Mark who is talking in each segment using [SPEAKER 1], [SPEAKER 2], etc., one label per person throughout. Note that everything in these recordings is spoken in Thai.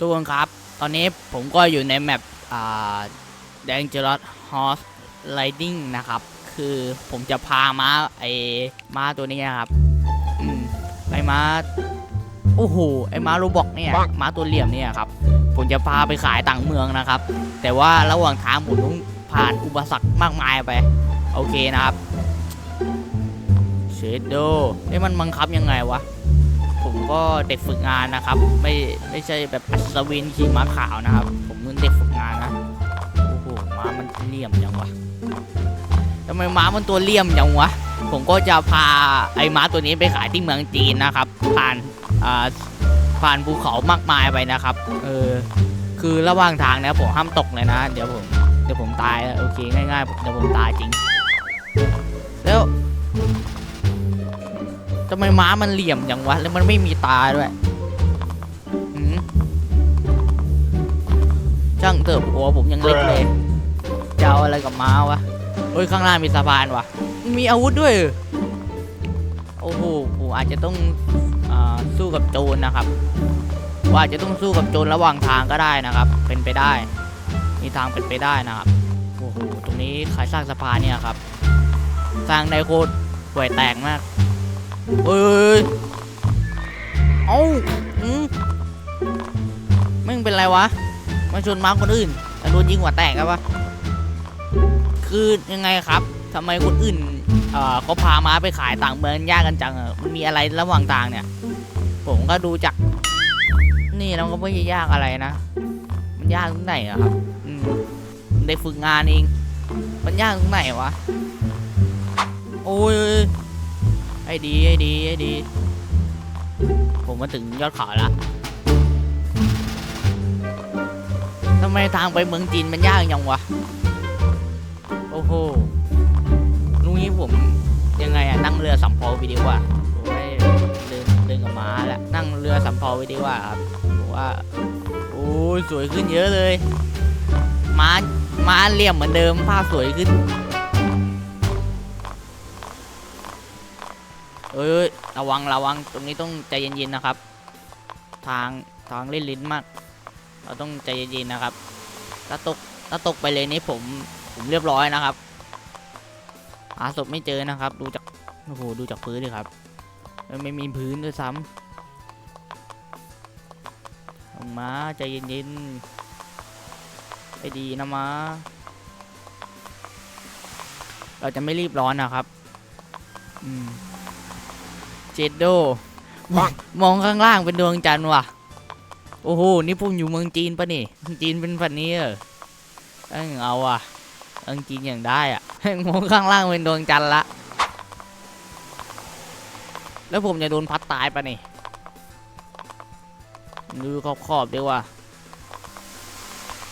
[SPEAKER 1] ทุกคนครับ ตอนนี้ผมก็อยู่ในแมปอ่า Dangerous Horse Riding นะครับ คือผมจะพาม้าไอ้ม้าตัวนี้นะครับอไอ้ม้า โอ้โห ไอ้ม้าโรบอกเนี่ย ม้าตัวเหลี่ยมเนี่ยครับ ผมจะพาไปขายต่างเมืองนะครับ แต่ว่าระหว่างทางผมต้องผ่านอุปสรรคมากมายไป โอเคนะครับ เชดโดเอ้มันบังคับยังไงวะ ผมก็เด็กฝึกงานนะครับ ไม่ไม่ใช่แบบอัศวินขี่ม้าขาวนะครับ ผมเป็นเด็กฝึกงานนะโอ้โหม้ามันเลี่ยมยังวะทำไมม้ามันตัวเลี่ยมยังวะผมก็จะพาไอ้ม้าตัวนี้ไปขายที่เมืองจีนนะครับ ผ่านอ่าผ่านภูเขามากมายไปนะครับ เออ คือระหว่างทางเนะผมห้ามตกเลยนะ เดี๋ยวผมเดี๋ยวผมตายโอเคง่ายๆเดี๋ยวผมตายจริง แล้ว ทำไมม้ามันเหลี่ยมอย่างวะ แล้วมันไม่มีตาด้วยหืมช่างเถอะหัวผมยังเล็กเลย จะเอาอะไรกับม้าวะเฮ้ยข้างล่างมีสะพานวะมีอาวุธด้วย โอ้โหผมอาจจะต้องอสู้กับโจรนะครับ ว่าอาจจะต้องสู้กับโจรระหว่างทางก็ได้นะครับ เป็นไปได้ มีทางเป็นไปได้นะครับ โอ้โห ตรงนี้ใครสร้างสะพานเนี่ยครับ สร้างในโคตรห่วยแตกมาก เอ้ยเอ้าอืมไม่งเป็นไรวะมาชนม้าคนอื่นแต่โดนยิงหัวแตกครับวะคือยังไงครับทำไมคนอื่นเอ่อเขาพาม้าไปขายต่างเมืองยากกันจังอะมันมีอะไรระหว่างทางเนี่ย ผมก็ดูจาก นี่แล้วก็ไม่ได้ยากอะไรนะ มันยากตรงไหนอะครับอืมได้ฝึกงานเอง มันยากตรงไหนวะ โอ้ย ไอ้ดีไอ้ดีไอ้ดี ผมมาถึงยอดเขาแล้วทำไมทางไปเมืองจีนมันยากยังวะ โอ้โหลุงนี้ผมยังไงอะนั่งเรือสำเภาไปดีกว่าผมไม่เดินเดินกับม้าแล้วนั่งเรือสำเภาไปดีกว่าครับผมว่าโอ้ยสวยขึ้นเยอะเลย ม้าม้าเหลี่ยมเหมือนเดิมภาพสวยขึ้น เอ้ยระวังระวังตรงนี้ต้องใจเย็นๆนะครับ ทางทางเล่นลิ้นมาก เราต้องใจเย็นๆนะครับ ถ้าตกถ้าตกไปเลยนี่ผมผมเรียบร้อยนะครับหาศพไม่เจอนะครับ ดูจากโอ้โหดูจากพื้นดิครับไม่มีพื้นด้วยซ้ำลงมาใจเย็นๆไปดีนะมาเราจะไม่รีบร้อนนะครับ อืม เจดโดมองข้างล่างเป็นดวงจันทร์ว่ะ โอ้โห นี่ผมอยู่เมืองจีนปะนี่เมืองจีนเป็นพันนี้เหรอเอ้งเอาอะเมืองจีนอย่างได้อะมองข้างล่างเป็นดวงจันทร์ละ แล้วผมจะโดนพัดตายปะนี่ ดูขอบขอบๆดีว่า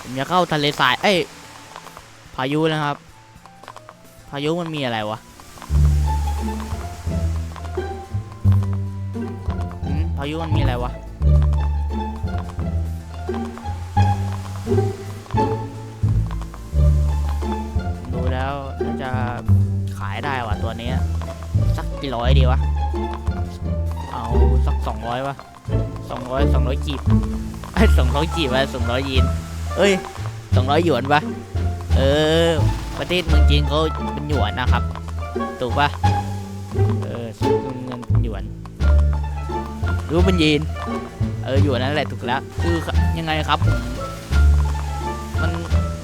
[SPEAKER 1] ผมจะเข้าทะเลทราย เอ้ย พายุนะครับ พายุมันมีอะไรวะ พายุมันมีอะไรวะ ดูแล้วน่าจะขายได้ว่ะตัวนี้ สักกี่ร้อยดีวะ เอาสักสองร้อยวะสองร้อยสองร้อยกีบไอ้สองร้อยกีบวะสองร้อยยีนเอ้ยสองร้อยหยวนปะเออ ประเทศเมืองจีนเขาเป็นหยวนนะครับ ถูกปะเออ รู้เป็นยีน เอออยู่นั่นแหละถูกแล้ว คือยังไงครับผมมัน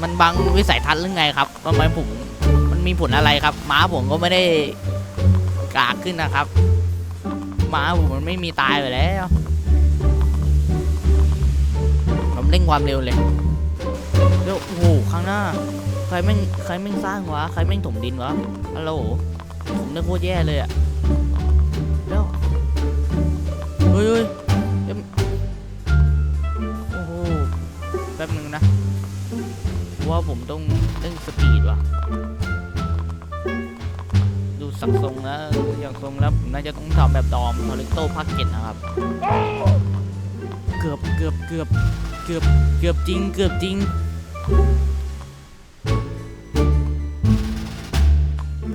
[SPEAKER 1] มันบังวิสัยทัศน์หรือไงครับทำไมผมมันมีผลอะไรครับ ม้าผมก็ไม่ได้กากขึ้นนะครับ ม้าผมมันไม่มีตายไปแล้วผมเร่งความเร็วเลยแล้วโอ้โหข้างหน้า ใครแม่งใครแม่งสร้างวะใครแม่งถมดินวะฮัลโหลผมนี่ยโคตรแย่เลยอะ เฮ้ยเฮ้ยเอ็มโอ้โห แป๊บหนึ่งนะ ว่าผมต้องเร่งสปีดว่ะ ดูสักทรงแล้วอย่างทรงแล้วผมน่าจะต้องทำแบบดอมทอริโต้ภาคเจ็ดนะครับ เกือบเกือบเกือบเกือบเกือบจริง เกือบจริง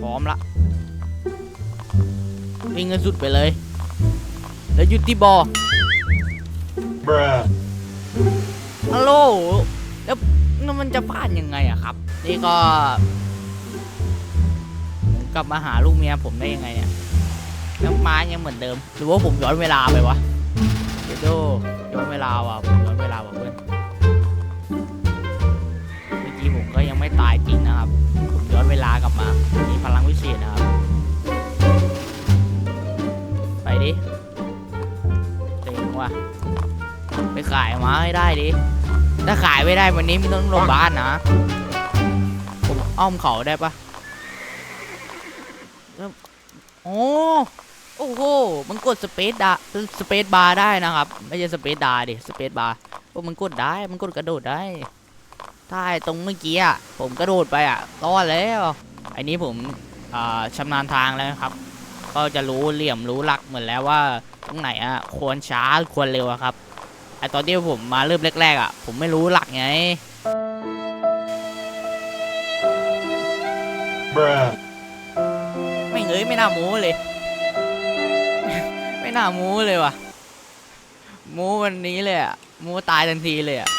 [SPEAKER 1] พร้อมละวิ่งกันสุดไปเลย แล้วหยุดที่บอ
[SPEAKER 2] Bruh.
[SPEAKER 1] แล้วแล้วมันจะผ่านยังไงอะครับ นี่ก็ผมกลับมาหาลูกเมียผมได้ยังไงเนี่ยแล้วม้ายังเหมือนเดิม หรือว่าผมย้อนเวลาไปวะเดโดย้อนเวลาว่ะผมย้อนเวลาว่ะเพื่อนเมื่อกี้ผมก็ยังไม่ตายจริงนะครับ ผมย้อนเวลากลับมา มีพลังวิเศษนะครับ ไปขายมาให้ได้ดิ ถ้าขายไม่ได้วันนี้ไม่ต้องลงบ้านนะ ผมอ้อมเขาได้ปะโอ้โอ้โห มันกดสเปซดาสเปซบาร์ได้นะครับ ไม่ใช่สเปซดาดิ สเปซบาร์โอ้มันกดได้ มันกดกระโดดได้ถ้าตรงเมื่อกี้อะ ผมกระโดดไปอะรอดแล้วไอ้นี้ผมอ่าชำนาญทางแล้วนะครับ ก็จะรู้เหลี่ยมรู้หลักเหมือนแล้วว่าตรงไหนอะควรช้าควรเร็วอะครับไอตอนที่ผมมาเริ่มแรกๆอะ ผมไม่รู้หลักไง
[SPEAKER 2] Bruh.
[SPEAKER 1] ไม่เงยไม่น่าโม้เลย ไม่น่าโม้เลยว่ะโม้วันนี้เลยอะโม้ตายทันทีเลยอะ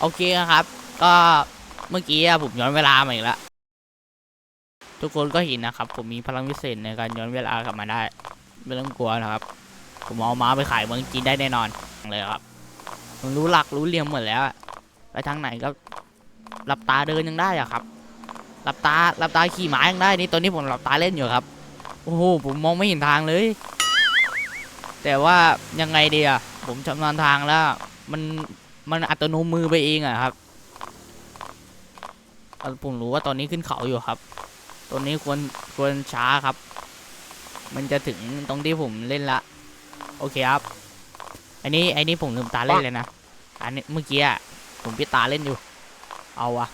[SPEAKER 1] โอเคนะครับ ก็เมื่อกี้อะผมย้อนเวลามาอีกแล้ว ทุกคนก็เห็นนะครับ ผมมีพลังวิเศษในการย้อนเวลากลับมาได้ ไม่ต้องกลัวนะครับ ผมเอาม้าไปขายเมืองจีนได้แน่นอนเลยครับผมรู้หลักรู้เหลี่ยมหมดแล้วไปทางไหนก็หลับตาเดินยังได้อะครับหลับตาหลับตาขี่ม้ายังได้นี่ตอนนี้ผมหลับตาเล่นอยู่ครับ โอ้โหผมมองไม่เห็นทางเลย แต่ว่ายังไงดีอะผมชำนาญทางแล้ว มันมันอัตโนมือไปเองอะครับผมรู้ว่าตอนนี้ขึ้นเขาอยู่ครับ ตอนนี้ควรควรช้าครับ มันจะถึงตรงที่ผมเล่นละ โอเคครับ อันนี้อันนี้ผมลืมตาเล่นเลยนะ อันนี้เมื่อกี้อะผมปิดตาเล่นอยู่ เอาอะ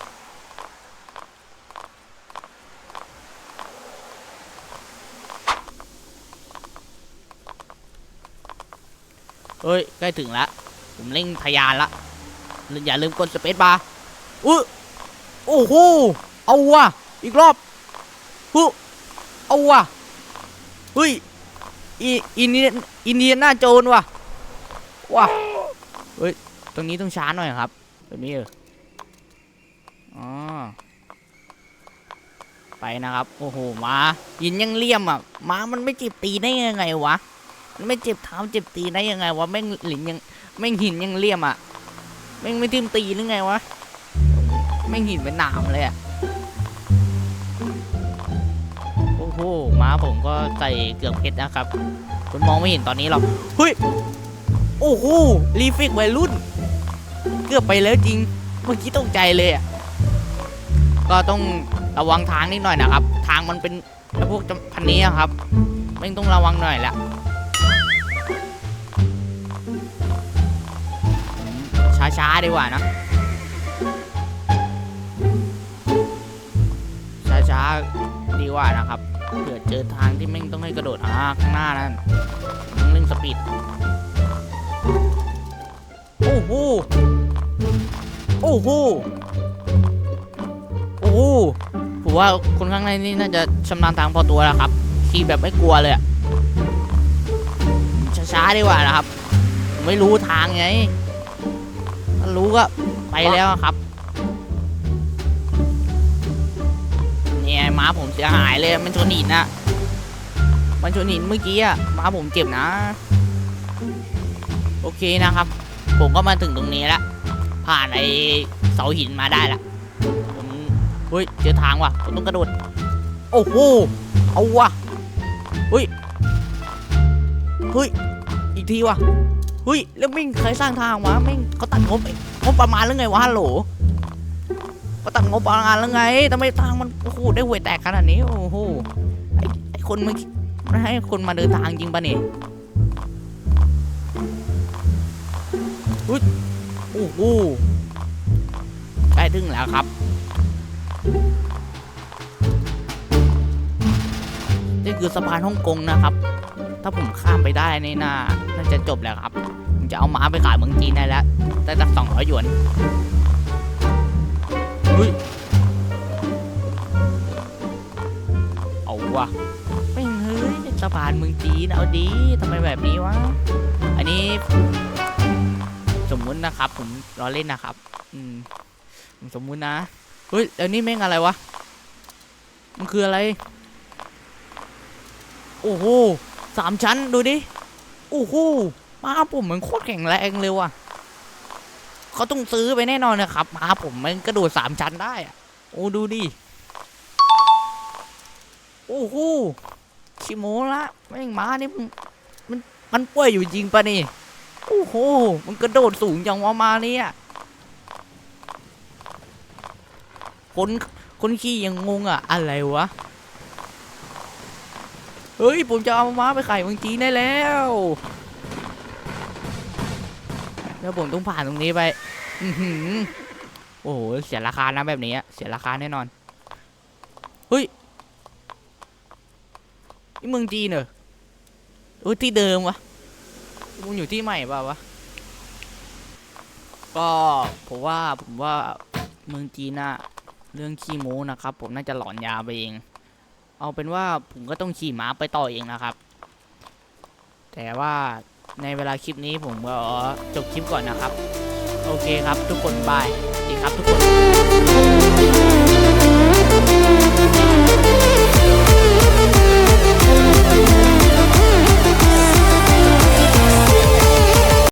[SPEAKER 1] เฮ้ย ใกล้ถึงแล้วผมเร่งทะยานละ อย่าลืมกดสเปซบาร์อุ้ยโอ้โห เอาว่ะอีกรอบ ฮึเอาว่ะเฮ้ยอีอินเดียอินเดียนาโจนว่ะว่ะเฮ้ยตรงนี้ต้องช้าหน่อยครับแบบนี้เอออ๋อไปนะครับ โอ้โหมายินยังเลี่ยมอะม้ามันไม่เจ็บตีได้ยังไงวะมันไม่เจ็บเท้าเจ็บตีได้ยังไงวะแม่งหลินยังแม่งหินยังเลี่ยมอะแม่งไม่ทิ่มตีหรือไงวะแม่งหินเป็นหนามเลยอะ ม้าผมก็ใส่เกือกเพชรนะครับ คุณมองไม่เห็นตอนนี้หรอกเฮ้ยโอ้โหรีฟิกวัยรุ่น เกือบไปแล้วจริง เมื่อกี้ตกใจเลยอะก็ต้องระวังทางนิดหน่อยนะครับ ทางมันเป็นพวกพันนี้อะครับแม่ต้องระวังหน่อยแหละช้าๆดีกว่านะช้าๆดีกว่านะครับ เผื่อเจอทางที่แม่งต้องให้กระโดดอ่าข้างหน้านั่นต้องเร่งสปีดโอ้โหโอ้โหโอ้โหผมว่าคนข้างในนี่น่าจะชำนาญทางพอตัวแล้วครับขี่แบบไม่กลัวเลยอะช้าๆดีกว่านะครับ ไม่รู้ทางไง รู้ก็ไปแล้วครับ ม้าผมเสียหายเลยมันชนหินนะมันชนหินเมื่อกี้อะม้าผมเจ็บนะ โอเคนะครับ ผมก็มาถึงตรงนี้แล้วผ่านไอเสาหินมาได้ละผมเฮ้ยเจอทางว่ะผมต้องกระโดดโอ้โหเอาว่ะเฮ้ยเฮ้ยอีกทีว่ะเฮ้ยแล้วมิ่งใครสร้างทางวะมิ่งเขาตัดงบงบประมาณหรือไงวะฮัลโหล เขาตัดงบประมาณหรือไงทำไมทางมันโอ้โหได้ห่วยแตกขนาดนี้ โอ้โหไอไอคนมันมันให้คนมาเดินทางจริงปะเนี่ยเฮ้ยโอ้โหใกล้ถึงแล้วครับนี่คือสะพานฮ่องกงนะครับ ถ้าผมข้ามไปได้นี่น่าน่าจะจบแล้วครับผมจะเอาม้าไปขายเมืองจีนได้แล้ว ได้ตั้งสองร้อยหยวนเฮ้ย เอาวะไม่งเฮ้ยสะพานเมืองจีนเอาดีทำไมแบบนี้วะ อันนี้ สมมมุตินะครับ ผมล้อเล่นนะครับ อืมผมสมมุตินะ เฮ้ยแล้วนี่แม่งอะไรวะ มันคืออะไร โอ้โหสามชั้นดูดิ โอ้โห มาผมมันโคตรแข็งแรงเลยว่ะ เขาต้องซื้อไปแน่นอนนะครับมาผมมันกระโดดสามชั้นได้อะโอ้ดูดิโอ้โหชิโมละแม่งม้านี่มันมันมันป่วยอยู่จริงปะนี่โอ้โหมันกระโดดสูงจังวะมาเนี่ยคนคนขี่ยังงงอะ อะไรวะ เฮ้ย ผมจะเอาม้าไปขายเมืองจีนได้แล้ว แล้วผมต้องผ่านตรงนี้ไปอือหือโอ้โหเสียราคานะแบบนี้เสียราคาแน่นอนเฮ้ยนี่เมืองจีนเหรอเอ้ยที่เดิมวะมึงอยู่ที่ใหม่เปล่าวะก็ผมว่าผมว่าเมืองจีนน่ะเรื่องขี้โม้นะครับ ผมน่าจะหลอนยาไปเอง เอาเป็นว่าผมก็ต้องขี่ม้าไปต่อเองนะครับ แต่ว่า ในเวลาคลิปนี้ผมก็จบคลิปก่อนนะครับ โอเคครับทุกคนบายดีครับทุกคน